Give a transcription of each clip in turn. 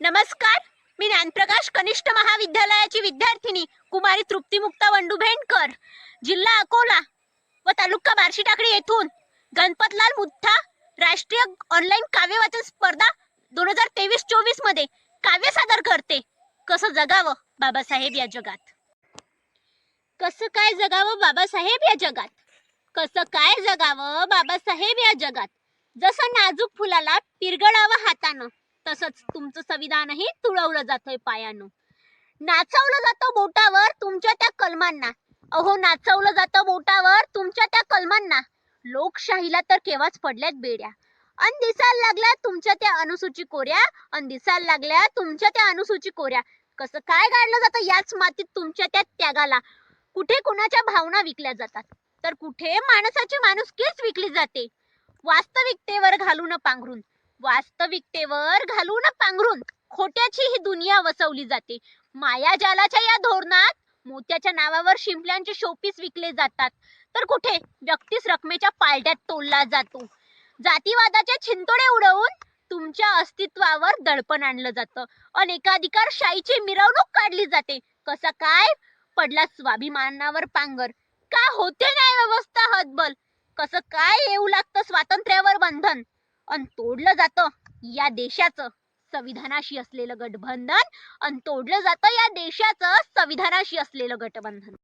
नमस्कार. मी ज्ञानप्रकाश कनिष्ठ महाविद्यालयाची विद्यार्थिनी कुमारी तृप्तिमुक्ता वंडू भेंडकर जिल्हा अकोला व तालुका बार्शी टाकडी येथून गणपतलाल मुठ्ठा राष्ट्रीय ऑनलाईन काव्य वाचन स्पर्धा दोन हजार तेवीस चोवीसमध्ये काव्य सादर करते. कसं जगावं बाबासाहेब या जगात? कसं काय जगावं बाबासाहेब या जगात? कसं काय जगावं बाबासाहेब या जगात? जसं नाजूक फुलाला पिरगळावं हातानं. तसंच तुमचं संविधानही तुळवलं जातंय पायानं. नाचवलं जातं बोटावर तुमच्या त्या कलमांना. अहो नाचवलं जातं बोटावर तुमच्या त्या कलमांना. लोकशाहीला तर केव्हाच पडल्यात बेड्या. अन दिसायला लागल्या तुमच्या त्या अनुसूची कोऱ्या. अन दिसायला लागल्या तुमच्या त्या अनुसूची कोऱ्या. कसं काय गाडलं जातं याच मातीत तुमच्या त्या त्यागाला? कुठे कुणाच्या भावना विकल्या जातात? तर कुठे माणसाची माणुसकीच विकली जाते? वास्तविकतेवर घालून पांघरून. वास्तविकतेवर घालून पांघरून खोट्याची ही दुनिया वसवली जाते. मायाजालाच्या या धोरणात मोत्याच्या नावावर शिंपल्यांचे शोपीस विकले जातात. तर कुठे? व्यक्तीस रकमेच्या पालट्यात तोलला जातो. जातीवादाचे छिंतोडे उडवून तुमच्या अस्तित्वावर दडपण आणलं जातं. अनेकाधिकार शाहीची मिरवणूक काढली जाते. कसा काय? पडला स्वाभिमानावर पांगर का होते न्याय व्यवस्था हतबल? कसं काय येऊ लागतं स्वातंत्र्यावर बंधन? अन तोडलं जातं या देशाचं संविधानाशी असलेलं गठबंधन अन तोडलं जातं या देशाचं संविधानाशी असलेलं गठबंधन.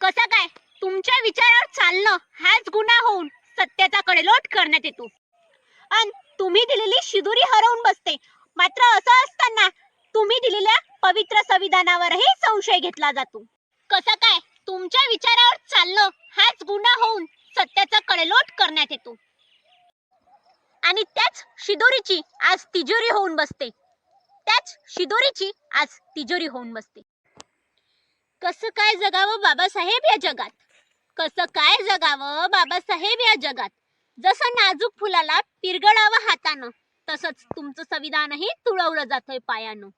कसं काय? तुमच्या विचारावर चालणं हाच गुन्हा होऊन सत्याचा कडेलोट करण्यात येतो. अन तुम्ही दिलेली शिदुरी हरवून बसते. मात्र असं असताना तुम्ही दिलेल्या पवित्र संविधानावरही संशय घेतला जातो. कसं काय? तुमच्या विचारावर चालणं हाच गुन्हा होऊन सत्याचा कडेलोट करण्यात येतो. शिदोरीची आज तिजोरी होऊन बसते. त्याच शिदोरीची आज तिजोरी होऊन बसते. कसं काय जगावं बाबासाहेब या जगात? कसं काय जगावं बाबासाहेब या जगात? जसं नाजूक फुलाला पिरगळावं हातानं तसंच तुमचं संविधानही तुळवलं जातंय पायानं.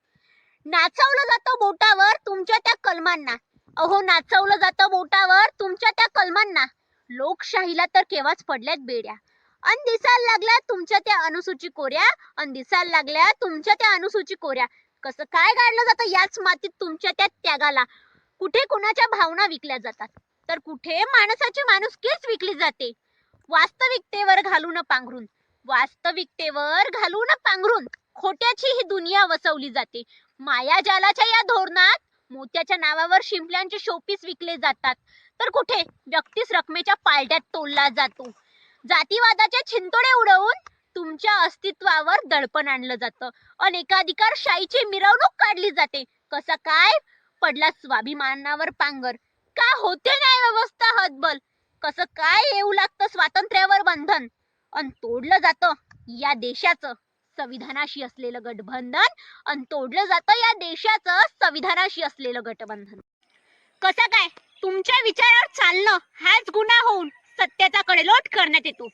नाचवलं जातं बोटावर तुमच्या त्या कलमांना. अहो नाचवलं जातं बोटावर तुमच्या त्या कलमांना. लोकशाहीला तर केव्हाच पडल्यात बेड्या. अन दिसायला लागल्या तुमच्या त्या अनुसूची कोऱ्या अन दिसायला लागल्या तुमच्या त्या अनुसूची कोऱ्या. कसं काय गाडलं जातं याच मातीत तुमच्या त्या त्यागाला? कुठे कुणाच्या भावना विकल्या जातात? तर कुठे माणसाची माणुसकीच विकली जाते? वास्तविकतेवर घालून पांघरून वास्तविकतेवर घालून पांघरून खोट्याची ही दुनिया वसवली जाते. मायाजालाच्या या धोरणात मोत्याच्या नावावर शिंपल्यांचे शोपीस विकले जातात. तर कुठे? व्यक्तीस रकमेच्या पालट्यात तोलला जातो. जातीवादाचे छिंतोडे उडवून तुमच्या अस्तित्वावर दडपण आणलं जातं. अनेकाधिकार शाहीची मिरवणूक काढली जाते. कसा काय? पडला स्वाभिमानावर पांगर. का होते न्याय व्यवस्था हतबल? कसं काय येऊ लागतं स्वातंत्र्यावर बंधन? अन तोडलं जातं या देशाचं संविधानाशी असलेलं गठबंधन अन तोडलं जातं या देशाचं संविधानाशी असलेलं गठबंधन. कसं काय? तुमच्या विचारावर चालणं हाच गुन्हा होऊन सत्याचा कडेलोट करण्यात येतो.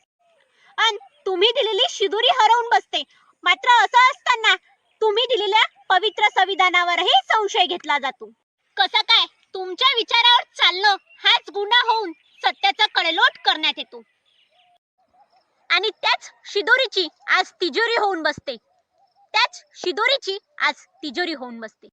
आणि तुम्ही दिलेली शिदुरी हरवून बसते. मात्र असं असताना तुम्ही दिलेल्या पवित्र संविधानावरही संशय घेतला जातो. कसं काय? तुमच्या विचारावर चालणं हाच गुन्हा होऊन सत्याचा कडेलोट करण्यात येतो. आणि त्याच शिदोरीची आज तिजोरी होऊन बसते. त्याच शिदोरीची आज तिजोरी होऊन बसते.